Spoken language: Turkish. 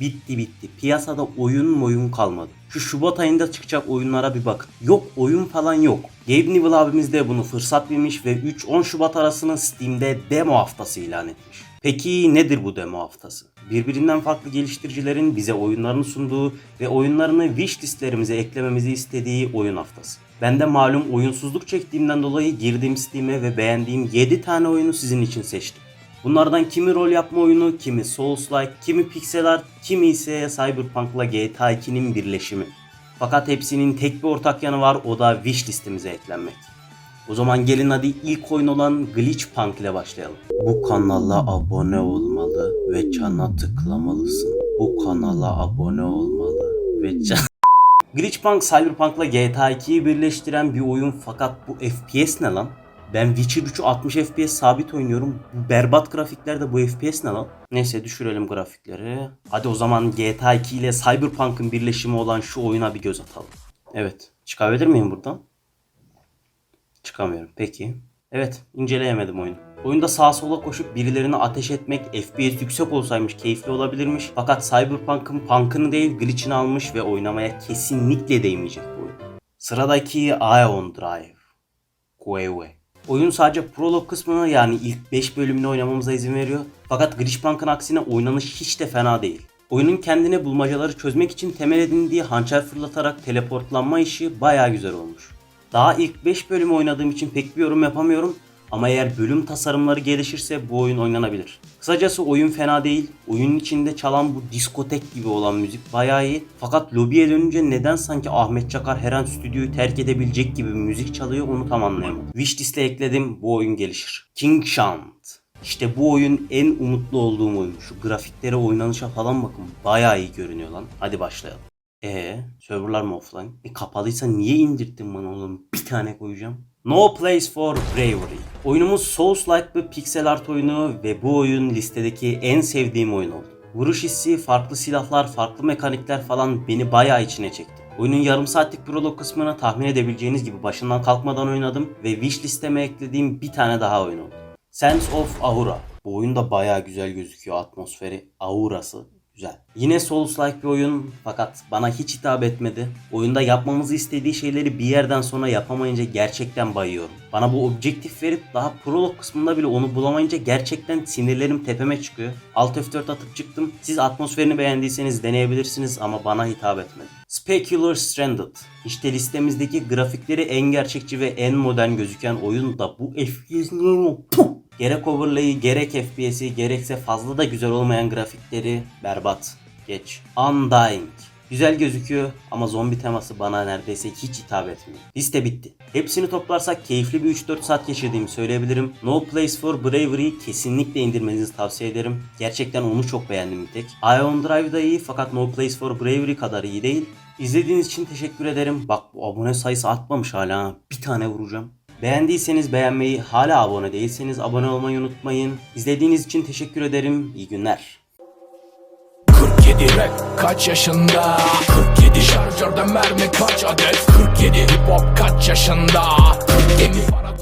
Bitti bitti. Piyasada oyun oyun kalmadı. Şu Şubat ayında çıkacak oyunlara bir bakın. Yok oyun falan yok. Gabe Newell abimiz de bunu fırsat bilmiş ve 3-10 Şubat arasını Steam'de demo haftası ilan etmiş. Peki nedir bu demo haftası? Birbirinden farklı geliştiricilerin bize oyunlarını sunduğu ve oyunlarını wishlistlerimize eklememizi istediği oyun haftası. Ben de malum oyunsuzluk çektiğimden dolayı girdiğim Steam'e ve beğendiğim 7 tane oyunu sizin için seçtim. Bunlardan kimi rol yapma oyunu, kimi Souls-like, kimi pixel art, kimi ise Cyberpunk'la GTA 2'nin birleşimi. Fakat hepsinin tek bir ortak yanı var o da wish listemize eklenmek. O zaman gelin hadi ilk oyun olan Glitch Punk ile başlayalım. Bu kanala abone olmalı ve çana tıklamalısın. Bu kanala abone olmalı ve can... Glitch Punk Cyberpunk'la GTA 2'yi birleştiren bir oyun fakat bu FPS ne lan? Ben Witcher 3'ü 60 FPS sabit oynuyorum. Bu berbat grafiklerde bu FPS ne lan? Neyse düşürelim grafikleri. Hadi o zaman GTA 2 ile Cyberpunk'ın birleşimi olan şu oyuna bir göz atalım. Evet. Çıkabilir miyim buradan? Çıkamıyorum. Peki. Evet, inceleyemedim oyunu. Oyunda sağa sola koşup birilerine ateş etmek FPS yüksek olsaymış keyifli olabilirmiş. Fakat Cyberpunk'ın punk'ını değil glitch'ini almış ve oynamaya kesinlikle değmeyecek bu oyun. Sıradaki Ion Drive. Kuewe. Oyun sadece prolog kısmını yani ilk 5 bölümünü oynamamıza izin veriyor. Fakat Glitchpunk'ın aksine oynanış hiç de fena değil. Oyunun kendine bulmacaları çözmek için temel edindiği hançer fırlatarak teleportlanma işi baya güzel olmuş. Daha ilk 5 bölümü oynadığım için pek bir yorum yapamıyorum ama eğer bölüm tasarımları gelişirse bu oyun oynanabilir. Kısacası oyun fena değil. Oyunun içinde çalan bu diskotek gibi olan müzik bayağı iyi. Fakat lobiye dönünce neden sanki Ahmet Çakar her an stüdyoyu terk edebilecek gibi müzik çalıyor onu tam anlayamadım. Wishlist'e ekledim bu oyun gelişir. King Shant. İşte bu oyun en umutlu olduğum oyun. Şu grafiklere oynanışa falan bakın. Bayağı iyi görünüyor lan. Hadi başlayalım. Ee, serverlar mı offline? E kapalıysa niye indirttin bana oğlum? Bir tane koyacağım. No Place for Bravery. Oyunumuz Souls-like bir pixel art oyunu ve bu oyun listedeki en sevdiğim oyun oldu. Vuruş hissi, farklı silahlar, farklı mekanikler falan beni bayağı içine çekti. Oyunun yarım saatlik prolog kısmını tahmin edebileceğiniz gibi başından kalkmadan oynadım ve wish listeme eklediğim bir tane daha oyun oldu. Sense of Aura. Bu oyun da bayağı güzel gözüküyor atmosferi, aurası güzel. Yine Souls-like bir oyun fakat bana hiç hitap etmedi. Oyunda yapmamızı istediği şeyleri bir yerden sonra yapamayınca gerçekten bayıyorum. Bana bu objektif verip daha prolog kısmında bile onu bulamayınca gerçekten sinirlerim tepeme çıkıyor. Alt F4 atıp çıktım. Siz atmosferini beğendiyseniz deneyebilirsiniz ama bana hitap etmedi. Specular Stranded. İşte listemizdeki grafikleri en gerçekçi ve en modern gözüken oyun da bu FPS! Gerek overlay'i, gerek FPS'i, gerekse fazla da güzel olmayan grafikleri berbat. Geç. Undying. Güzel gözüküyor ama zombi teması bana neredeyse hiç hitap etmiyor. Liste bitti. Hepsini toplarsak keyifli bir 3-4 saat geçirdiğimi söyleyebilirim. No Place for Bravery kesinlikle indirmenizi tavsiye ederim. Gerçekten onu çok beğendim bir tek. Ion Drive da iyi fakat No Place for Bravery kadar iyi değil. İzlediğiniz için teşekkür ederim. Bak bu abone sayısı artmamış hala. ha. Bir tane vuracağım. Beğendiyseniz beğenmeyi, hala abone değilseniz abone olmayı unutmayın. İzlediğiniz için teşekkür ederim. İyi günler. 47 rap kaç yaşında 47 şarjörde mermi kaç adet 47 hip hop kaç yaşında 47 para